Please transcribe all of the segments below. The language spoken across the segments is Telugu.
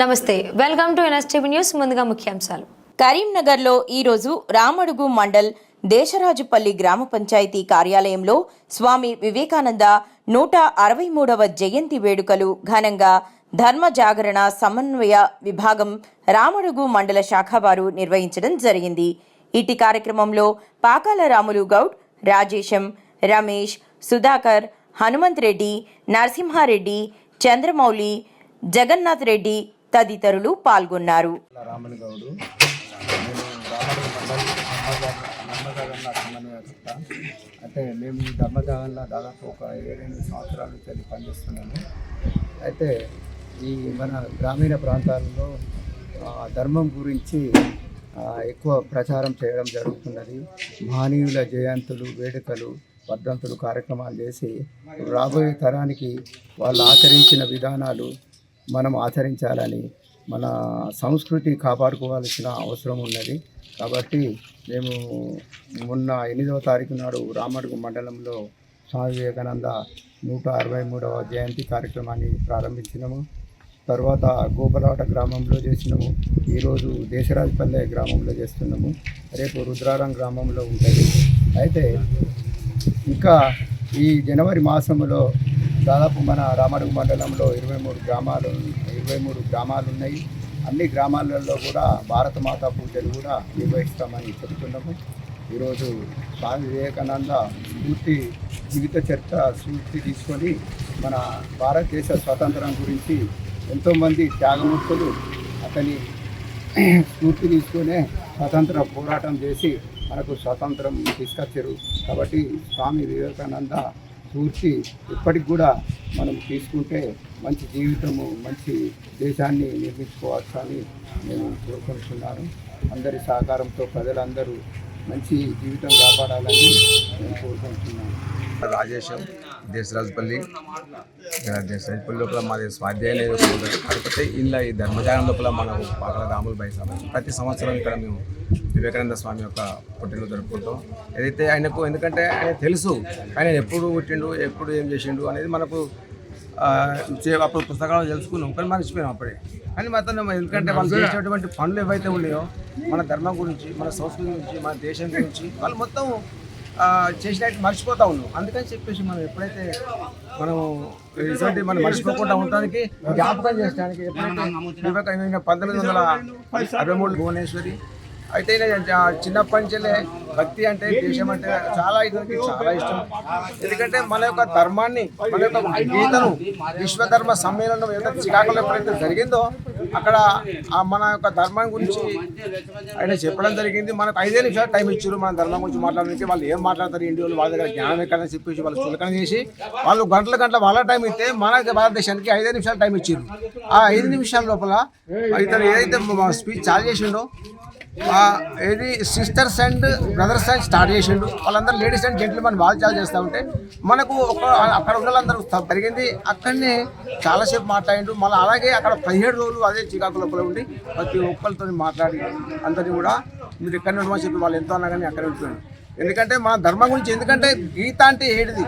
నమస్తే వెల్కమ్ టు ఎన్ఎస్టీవీ న్యూస్ ముందుగా ముఖ్యాంశాలు. కరీంనగర్లో ఈరోజు రామడుగు మండల్ దేశరాజుపల్లి గ్రామ పంచాయతీ కార్యాలయంలో స్వామి వివేకానంద నూట అరవై మూడవ జయంతి వేడుకలు ఘనంగా ధర్మ జాగరణ సమన్వయ విభాగం రామడుగు మండల శాఖ వారు నిర్వహించడం జరిగింది. ఇటు కార్యక్రమంలో పాకాల రాములు గౌడ్ రాజేశం రమేష్ సుధాకర్ హనుమంత్ రెడ్డి నరసింహారెడ్డి చంద్రమౌళి జగన్నాథ్ రెడ్డి తదితరులు పాల్గొన్నారు. రామన్ గౌడు నేను అంటే మేము ధర్మజాగంలో దాదాపు ఒక ఏడెనిమిది సంవత్సరాల నుంచి పనిచేస్తున్నాము. అయితే ఈ మన గ్రామీణ ప్రాంతాల్లో ధర్మం గురించి ఎక్కువ ప్రచారం చేయడం జరుగుతున్నది. మహనీయుల జయంతులు వేడుకలు వర్ధంతులు కార్యక్రమాలు చేసి రాబోయే తరానికి వాళ్ళు ఆచరించిన విధానాలు మనం ఆచరించాలని మన సంస్కృతి కాపాడుకోవాల్సిన అవసరం ఉన్నది. కాబట్టి మేము మొన్న ఎనిమిదవ తారీఖు నాడు రామడుగు మండలంలో స్వామి వివేకానంద నూట అరవై మూడవ జయంతి కార్యక్రమాన్ని ప్రారంభించినాము. తర్వాత గోపలవాట గ్రామంలో చేసినాము. ఈరోజు దేశరాజపల్లె గ్రామంలో చేస్తున్నాము. రేపు రుద్రారం గ్రామంలో ఉంటుంది. అయితే ఇంకా ఈ జనవరి మాసంలో దాదాపు మన రామడుగు మండలంలో ఇరవై మూడు గ్రామాలు ఇరవై మూడు గ్రామాలు ఉన్నాయి అన్ని గ్రామాలలో కూడా భారత మాతా పూజలు కూడా నిర్వహిస్తామని చెబుతున్నాము. ఈరోజు స్వామి వివేకానంద స్ఫూర్తి జీవిత చరిత్ర స్ఫూర్తి తీసుకొని మన భారతదేశ స్వాతంత్రం గురించి ఎంతోమంది త్యాగమూర్తులు అతని స్ఫూర్తి తీసుకునే స్వాతంత్ర పోరాటం చేసి మనకు స్వాతంత్రం తీసుకొచ్చారు. కాబట్టి స్వామి వివేకానంద పూర్తి ఇప్పటికి కూడా మనం తీసుకుంటే మంచి జీవితము మంచి దేశాన్ని నిర్మించుకోవచ్చు అని నేను కోరుకుంటున్నాను. అందరి సహకారంతో ప్రజలందరూ మంచి జీవితం కాపాడాలని నేను కోరుకుంటున్నాను. రాజేశం దేశరాజుపల్లి దేశరాజుపల్లి లోపల మాది స్వాధ్యాయం లేదు కాకపోతే ఇలా ఈ ధర్మజాగం లోపల మనకు పాకల రాములు బై ప్రతి సంవత్సరం ఇక్కడ మేము వివేకానంద స్వామి యొక్క పుట్టినరోజు జరుపుకుంటాం. ఏదైతే ఆయనకు ఎందుకంటే ఆయన తెలుసు ఆయన ఎప్పుడు పుట్టిండు ఎప్పుడు ఏం చేసిండు అనేది మనకు అప్పుడు పుస్తకాలు తెలుసుకున్నాం కానీ మర్చిపోయాం అప్పుడే. కానీ మాత్రం ఎందుకంటే వాళ్ళు చేసేటువంటి పనులు ఏవైతే ఉన్నాయో మన ధర్మం గురించి మన సంస్కృతి గురించి మన దేశం గురించి వాళ్ళు మొత్తం చేసినట్టు మర్చిపోతా ఉన్నాం. అందుకని చెప్పేసి మనం ఎప్పుడైతే మనం ఇటువంటి మనం మర్చిపోకుండా ఉండడానికి జ్ఞాపకం చేయడానికి ఎప్పుడైతే పంతొమ్మిది వందల అరవై మూడు భువనేశ్వరి అయితే చిన్నప్పటి నుంచే భక్తి అంటే దేశం అంటే చాలా ఇతనికి చాలా ఇష్టం. ఎందుకంటే మన యొక్క ధర్మాన్ని మన యొక్క గీతను విశ్వధర్మ సమ్మేళనం ఏదైతే శ్రీకాకుళం ఎప్పుడైతే జరిగిందో అక్కడ మన యొక్క ధర్మం గురించి ఆయన చెప్పడం జరిగింది. మనకు ఐదే నిమిషాలు టైం ఇచ్చారు మన ధర్మం గురించి మాట్లాడడానికి. వాళ్ళు ఏం మాట్లాడతారు ఇండియాలో వాళ్ళ దగ్గర జ్ఞానం ఎక్కడని చెప్పేసి వాళ్ళు చులకన చేసి వాళ్ళు గంటల గంటల వాళ్ళ టైం ఇస్తే మన భారతదేశానికి ఐదే నిమిషాలు టైం ఇచ్చారు. ఆ ఐదు నిమిషాల లోపల ఇతను ఏదైతే స్పీచ్ చాలు చేసిండో ఏది sisters and brothers and start చేసిండు. వాళ్ళందరూ లేడీస్ అండ్ జెంట్మెన్ వాళ్ళు చాలా చేస్తూ ఉంటే మనకు ఒక అక్కడ ఉన్న వాళ్ళందరూ అక్కడనే చాలాసేపు మాట్లాడిండు. మళ్ళీ అలాగే అక్కడ పదిహేడు రోజులు అదే చికాకు లోపల ఉండి ప్రతి ఒక్కరితో మాట్లాడి అందరినీ కూడా మీరు ఎక్కడ ఉండమని చెప్పి వాళ్ళు ఎంతో అన్నా కానీ అక్కడ ఉంటున్నాను ఎందుకంటే మన ధర్మం గురించి ఎందుకంటే గీత అంటే ఏడిది?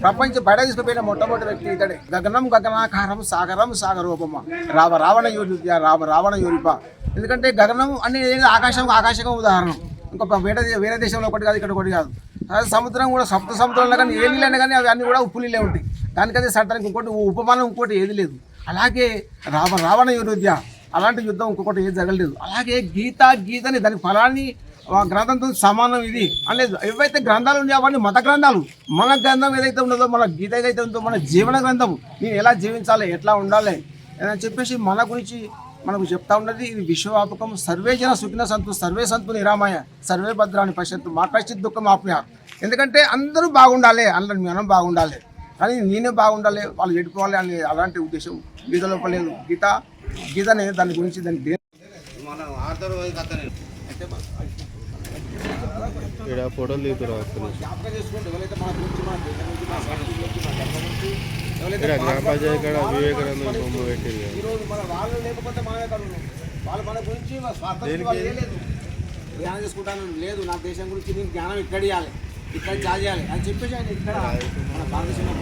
ప్రపంచం బయట తీసుకుపోయిన మొట్టమొదటి వ్యక్తి ఇతడే. గగనం గగనాకారం సాగరం సాగరూపమ. రావ రావణ యూరిప రావ రావణ యోనిప ఎందుకంటే గగనం అనేది ఆకాశం ఆకాశం ఉదాహరణ. ఇంకొక వేరే వేరే దేశంలో ఒకటి కాదు ఇక్కడ ఒకటి కాదు. సముద్రం కూడా సప్త సముద్రంలో కానీ ఏ నీళ్ళైనా కానీ అవి అన్నీ కూడా ఉప్పు నీళ్ళే ఉంటాయి. దానికదే సడటానికి ఇంకోటి ఉపమానం ఇంకోటి ఏది లేదు. అలాగే రావ రావణ యుద్ధ అలాంటి యుద్ధం ఇంకొకటి ఏది జరగలేదు. అలాగే గీత గీతని దాని ఫలాన్ని ఆ గ్రంథంతో సమానం ఇది అనేది ఏవైతే గ్రంథాలు ఉన్నాయో అవన్నీ మత గ్రంథాలు. మన గ్రంథం ఏదైతే ఉన్నదో మన గీత ఏదైతే ఉందో మన జీవన గ్రంథం. నేను ఎలా జీవించాలి ఎట్లా ఉండాలి అని చెప్పేసి మన గురించి మనకు చెప్తా ఉన్నది ఇది విశ్వవ్యాపకం. సర్వే జన సుఖిన సంతు సర్వే సంతు నిరామయ సర్వే భద్రాన్ని పశ్చత్తు మా కష్టిత్ దుఃఖం ఆప్యారు ఎందుకంటే అందరూ బాగుండాలి అందరూ మనం బాగుండాలి. కానీ నేనే బాగుండాలి వాళ్ళు చెడిపోవాలి అనే అలాంటి ఉద్దేశం గీత లోపలేదు గీత గీతనే దాని గురించి దాని దే- ఇక్కడ ఫోటోలు దిగుతారు అక్కడ జ్ఞాపకం చేసుకోండి ఎవరైతే మన గురించి మన దేశం గురించి మన సంస్కృతి గురించి మన ఇక్కడ ఫోటోలు ఎవరైతే ఇక్కడ గ్రామ పంచాయతీ కాడ వివేకానంద బొమ్మ పెట్టింది లేకపోతే మన లేదు ధ్యానం చేసుకుంటాను. లేదు నా దేశం గురించి నేను జ్ఞానం ఇక్కడ ఇవ్వాలి ఇక్కడ చాలు చేయాలి. అని చెప్పేసి ఆయన ఇక్కడ మన భారతదేశంలో